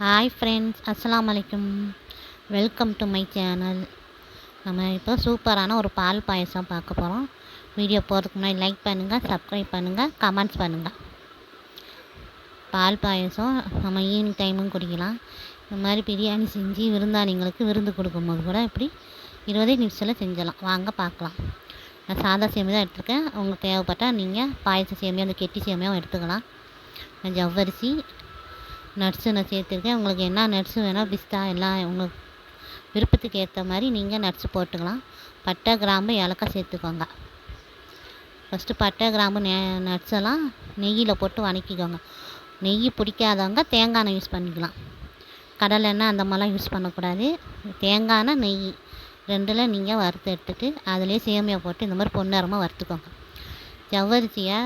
Hi friends அஸ்லாம் வலைக்கும் welcome to my channel நம்ம இப்போ சூப்பரான ஒரு பால் பாயசம் பார்க்க போகிறோம் வீடியோ போகிறதுக்கு முன்னாடி லைக் பண்ணுங்கள் சப்ஸ்கிரைப் பண்ணுங்கள் கமெண்ட்ஸ் பண்ணுங்கள் பால் பாயசம் நம்ம ஈவினிங் டைமும் குடிக்கலாம். இந்த மாதிரி பிரியாணி செஞ்சு விருந்தாளிங்களுக்கு விருந்து கொடுக்கும்போது கூட இப்படி இருபதே நிமிஷத்தில் செஞ்சலாம். வாங்க பார்க்கலாம். நான் சாதா சேமியா தான் எடுத்திருக்கேன். உங்களுக்கு தேவைப்பட்டால் நீங்கள் பாயச சேமியா அந்த கெட்டி சேமியாவும் எடுத்துக்கலாம். ஜவ்வரிசி நட்ஸு நான் சேர்த்துருக்கேன். உங்களுக்கு என்ன நட்ஸு வேணால் பிஸ்தா எல்லாம் உங்கள் விருப்பத்துக்கு ஏற்ற மாதிரி நீங்கள் நட்ஸு போட்டுக்கலாம். பட்டை கிராம்பு ஏலக்காய் சேர்த்துக்கோங்க. ஃபஸ்ட்டு பட்டை கிராம்பு நெ நட்ஸ் எல்லாம் நெய்யில் போட்டு வணக்கிக்கோங்க. நெய் பிடிக்காதவங்க தேங்காய் எண்ணெய் யூஸ் பண்ணிக்கலாம். கடலை எண்ணெய் அந்த மாதிரிலாம் யூஸ் பண்ணக்கூடாது. தேங்காய் எண்ணெய் நெய் ரெண்டில் நீங்கள் வறுத்து எடுத்துட்டு அதிலே சேமியா போட்டு இந்த மாதிரி பொன்னிறமாக வறுத்துக்கோங்க. ஜவ்வரிசியை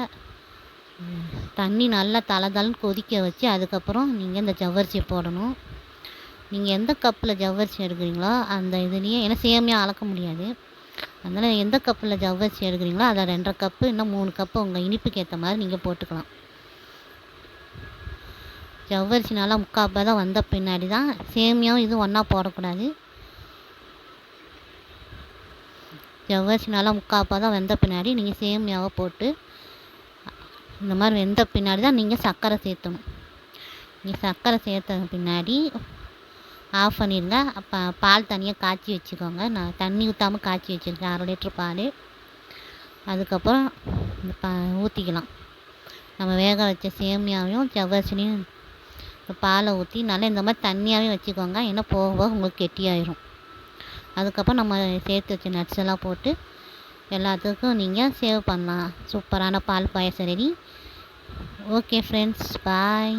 தண்ணி நல்லா தலை கொதிக்க வச்சு அதுக்கப்புறம் நீங்கள் இந்த ஜவ்வரிசியை போடணும். நீங்கள் எந்த கப்பில் ஜவ்வரிசி எடுக்கிறீங்களோ அந்த இதுலேயே ஏன்னா சேமியா அளக்க முடியாது. அதனால் எந்த கப்பில் ஜவ்வரிசி எடுக்கிறீங்களோ அதை ரெண்டரை கப்பு இன்னும் மூணு கப்பு உங்கள் இனிப்புக்கு ஏற்ற மாதிரி நீங்கள் போட்டுக்கலாம். ஜவ்வரிசி நல்லா முக்கால் தான் வந்த பின்னாடி தான். சேமியாவும் இதுவும் ஒன்றா போடக்கூடாது. ஜவ்வரிசி நல்லா முக்கால் தான் வந்த பின்னாடி நீங்கள் சேமியாவை போட்டு இந்த மாதிரி வெந்த பின்னாடி தான் நீங்கள் சர்க்கரை சேர்த்தணும். நீங்கள் சர்க்கரை சேர்த்த பின்னாடி ஆஃப் பண்ணிடுங்க அப்போ பால் தனியாக காய்ச்சி வச்சுக்கோங்க. நான் தண்ணி ஊற்றாமல் காய்ச்சி வச்சுருக்கேன் அரை லிட்ரு பால். அதுக்கப்புறம் இந்த பா ஊற்றிக்கலாம் நம்ம வேக வச்ச சேமியாவையும் ஜவ்வரிசிலையும் இந்த பாலை ஊற்றி நல்லா இந்த மாதிரி தண்ணியாகவே வச்சுக்கோங்க. ஏன்னா போக போக உங்களுக்கு கெட்டியாயிரும். அதுக்கப்புறம் நம்ம சேர்த்து வச்ச நட்ஸ் எல்லாம் போட்டு எல்லாத்துக்கும் நீங்கள் சேவ் பண்ணலாம். சூப்பரான பால் payasam ready okay friends bye